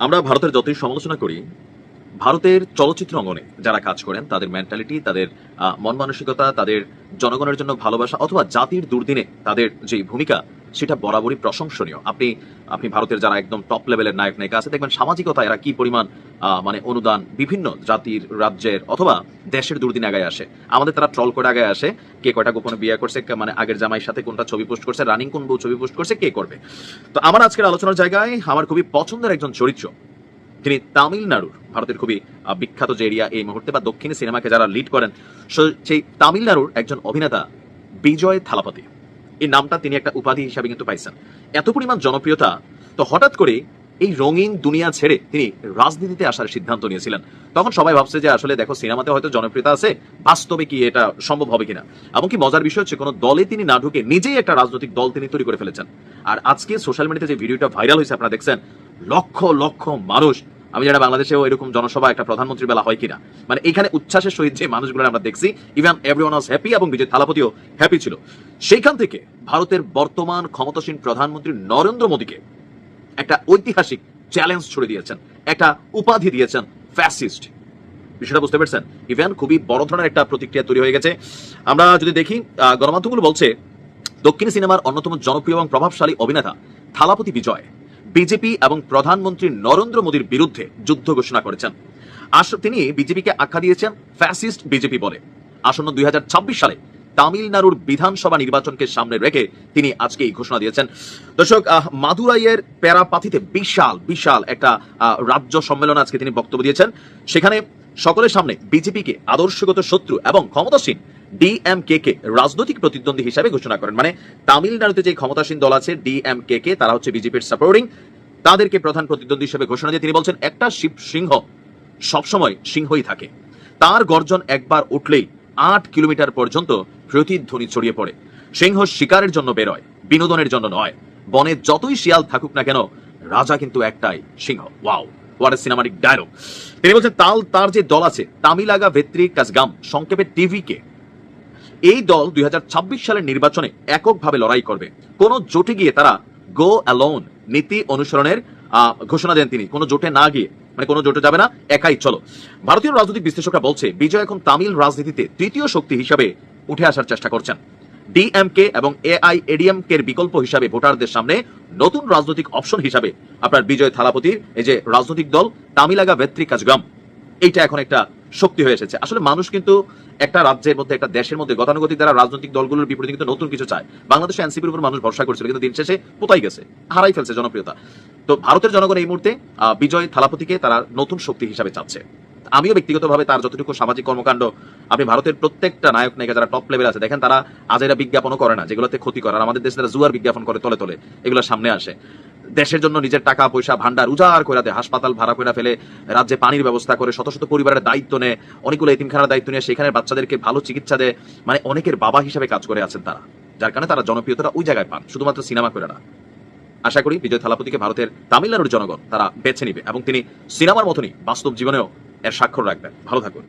আমরা ভারতের যতই সমালোচনা করি, ভারতের চলচ্চিত্র অঙ্গনে যারা কাজ করেন, তাদের মেন্টালিটি তাদের মন মানসিকতা, তাদের জনগণের জন্য ভালোবাসা অথবা জাতির দুর্দিনে তাদের যে ভূমিকা সেটা বরাবরই প্রশংসনীয়। আপনি আপনি ভারতের যারা একদম টপ লেভেলের নায়ক নায়িকা আছে, দেখবেন সামাজিকতা এরা কি পরিমাণ মানে অনুদান বিভিন্ন জাতির, রাজ্যের অথবা দেশের দুর্দিন আগায় আসে। আমাদের তারা ট্রল করে আগায় আসে, কে কয়টা গোপনে বিয়ে করছে মানে আগের জামাইয়ের সাথে কোনটা ছবি পোস্ট করছে রানিং কোন বউ ছবি পোস্ট করছে, কে করবে? তো আমার আজকের আলোচনার জায়গায় আমার খুবই পছন্দের একজন চরিত্র, তিনি তামিলনাড়ুর, ভারতের খুবই বিখ্যাত যে এরিয়া এই মুহূর্তে বা দক্ষিণী সিনেমাকে যারা লিড করেন সেই তামিলনাড়ুর একজন অভিনেতা বিজয় থালাপতি। এই নামটা তিনি একটা উপাধি হিসাবে কিন্তু পাইছেন। এত পরিমাণ জনপ্রিয়তা, তো হঠাৎ করে এই রঙিন দুনিয়া ছেড়ে তিনি রাজনীতিতে আসার সিদ্ধান্ত নিয়েছিলেন। তখন সবাই ভাবছে যে আসলে দেখো, সিনেমাতে হয়তো জনপ্রিয়তা আছে, বাস্তবে কি এটা সম্ভব হবে কিনা? এমনকি মজার বিষয় হচ্ছে, কোনো দলে তিনি না ঢুকে নিজেই একটা রাজনৈতিক দল তিনি তৈরি করে ফেলেছেন। আর আজকে সোশ্যাল মিডিয়াতে যে ভিডিওটা ভাইরাল হয়েছে, আপনারা দেখছেন, লক্ষ লক্ষ মানুষ আমি যারা বাংলাদেশেও এরকম জনসভা একটা প্রধানমন্ত্রী বেলা হয় কিনা মানে এখানে উচ্ছ্বাসের সহিত যে মানুষগুলো আমরা দেখছি ইভেন এভরিওয়ান ওয়াজ হ্যাপি এবং বিজয় থালাপতিও হ্যাপি ছিল। সেইখান থেকে ভারতের বর্তমান ক্ষমতাসীন প্রধানমন্ত্রী নরেন্দ্র মোদীকে একটা ঐতিহাসিক চ্যালেঞ্জ ছুড়ে দিয়েছেন, একটা উপাধি দিয়েছেন ফ্যাসিস্ট বিষয়টা বুঝতে পারছেন? ইভেন খুবই বড় ধরনের একটা প্রতিক্রিয়া তৈরি হয়ে গেছে। আমরা যদি দেখি গণমাধ্যমগুলো বলছে, দক্ষিণ সিনেমার অন্যতম জনপ্রিয় এবং প্রভাবশালী অভিনেতা থালাপতি বিজয়। বিজেপি এবং প্রধানমন্ত্রী নরেন্দ্র মোদীর বিরুদ্ধে যুদ্ধ ঘোষণা করেছেন। তিনি বিজেপিকে আখ্যা দিয়েছেন ফ্যাসিস্ট বিজেপি বলে। আসন্ন দুই সালে তামিলনাড়ুর বিধানসভা নির্বাচনকে সামনে রেখে তিনি আজকে এই ঘোষণা দিয়েছেন। দর্শক মাদুরাইয়ের প্যারাপাথিতে বিশাল বিশাল একটা রাজ্য সম্মেলন আজকে তিনি বক্তব্য দিয়েছেন। সেখানে সকলের সামনে বিজেপিকে আদর্শগত শত্রু এবং ক্ষমতাসীন ডিএমকে কে রাজনৈতিক প্রতিদ্বন্দ্বী হিসাবে ঘোষণা করেন। মানে তামিলনাড়ুতে যে ক্ষমতাসীন দল আছে ডিএমকে কে তারা হচ্ছে বিজেপির সাপোর্টিং তাদেরকে প্রধান প্রতিদ্বন্দ্বী হিসেবে ঘোষণা দিয়ে তিনি বলছেন, একটা শিব সিংহ সবসময় সিংহই থাকে। তার গর্জন একবার উঠলেই আট কিলোমিটার পর্যন্ত প্রতিধ্বনি ছড়িয়ে পড়ে। সিংহ শিকারের জন্য বেরোয়, বিনোদনের জন্য নয়। বনে যতই শিয়াল থাকুক না কেন, রাজা কিন্তু একটাই সিংহ। Wow what a cinematic dialogue তিনি বলছেন, তাল, তার যে দল আছে, তামিলাগা ভেত্রি কাজগাম, সংক্ষেপে টিভিকে এই দল দুই সালের নির্বাচনে এককভাবে লড়াই করবে। কোন জোটে গিয়ে তারা গো অ্যালোন নীতি অনুসরণের ঘোষণা দেন তিনি। কোনো জোটে না গিয়ে মানে কোনো জোটে যাবে না, একাই চলো। ভারতীয় রাজনৈতিক বিশ্লেষকরা বলছে, বিজয় এখন তামিল রাজনীতিতে তৃতীয় শক্তি হিসাবে উঠে আসার চেষ্টা করছেন। ডিএমকে এবং এআই এডিএমকে এর বিকল্প হিসাবে ভোটারদের সামনে নতুন রাজনৈতিক অপশন হিসাবে আপনার বিজয় থালাপতির, এই যে রাজনৈতিক দল তামিলাগা ভেত্রি কাজগাম এইটা এখন একটা শক্তি হয়ে এসেছে। আসলে মানুষ কিন্তু একটা রাজ্যের মধ্যে, একটা দেশের মধ্যে গতানুগতিক দ্বারা রাজনৈতিক দলগুলোর বিপরীতে কিন্তু নতুন কিছু চায়। বাংলাদেশে এনসিপির উপর মানুষ ভরসা করছিল, কিন্তু দিন শেষে কোথায় গেছে, হারাই ফেলছে জনপ্রিয়তা। তো ভারতের জনগণ এই মুহূর্তে বিজয় থালাপতিকে তারা নতুন শক্তি হিসাবে চাচ্ছে। আমিও ব্যক্তিগতভাবে তার যতটুকু সামাজিক কর্মকাণ্ড, আপনি ভারতের প্রত্যেকটা নায়ক নায়িকা যারা টপ লেভেল আছে, দেখেন তারা আজেরা বিজ্ঞাপনও করে না, যেগুলোতে ক্ষতি করে। আর আমাদের দেশে তারা জুয়ার বিজ্ঞাপন করে তলে তলে, এগুলো সামনে আসে। দেশের জন্য নিজের টাকা, পয়সা ভান্ডার উজাড় করে হাসপাতাল ভাড়া করে ফেলে রাজ্যে পানির ব্যবস্থা করে শত শত পরিবারের দায়িত্ব নেয়। অনেকগুলো এতিমখানার দায়িত্ব নিয়ে সেখানে বাচ্চাদেরকে ভালো চিকিৎসা দেয়। মানে অনেকের বাবা হিসাবে কাজ করে আছেন তারা। যার কারণে তারা জনপ্রিয়তা ওই জায়গায় পান, শুধুমাত্র সিনেমা করে না। আশা করি বিজয় থালাপতিকে ভারতের তামিলনাড়ুর জনগণ তারা বেছে নিবে এবং তিনি সিনেমার মতনই বাস্তব জীবনেও এর স্বাক্ষর রাখবেন। ভালো থাকুন।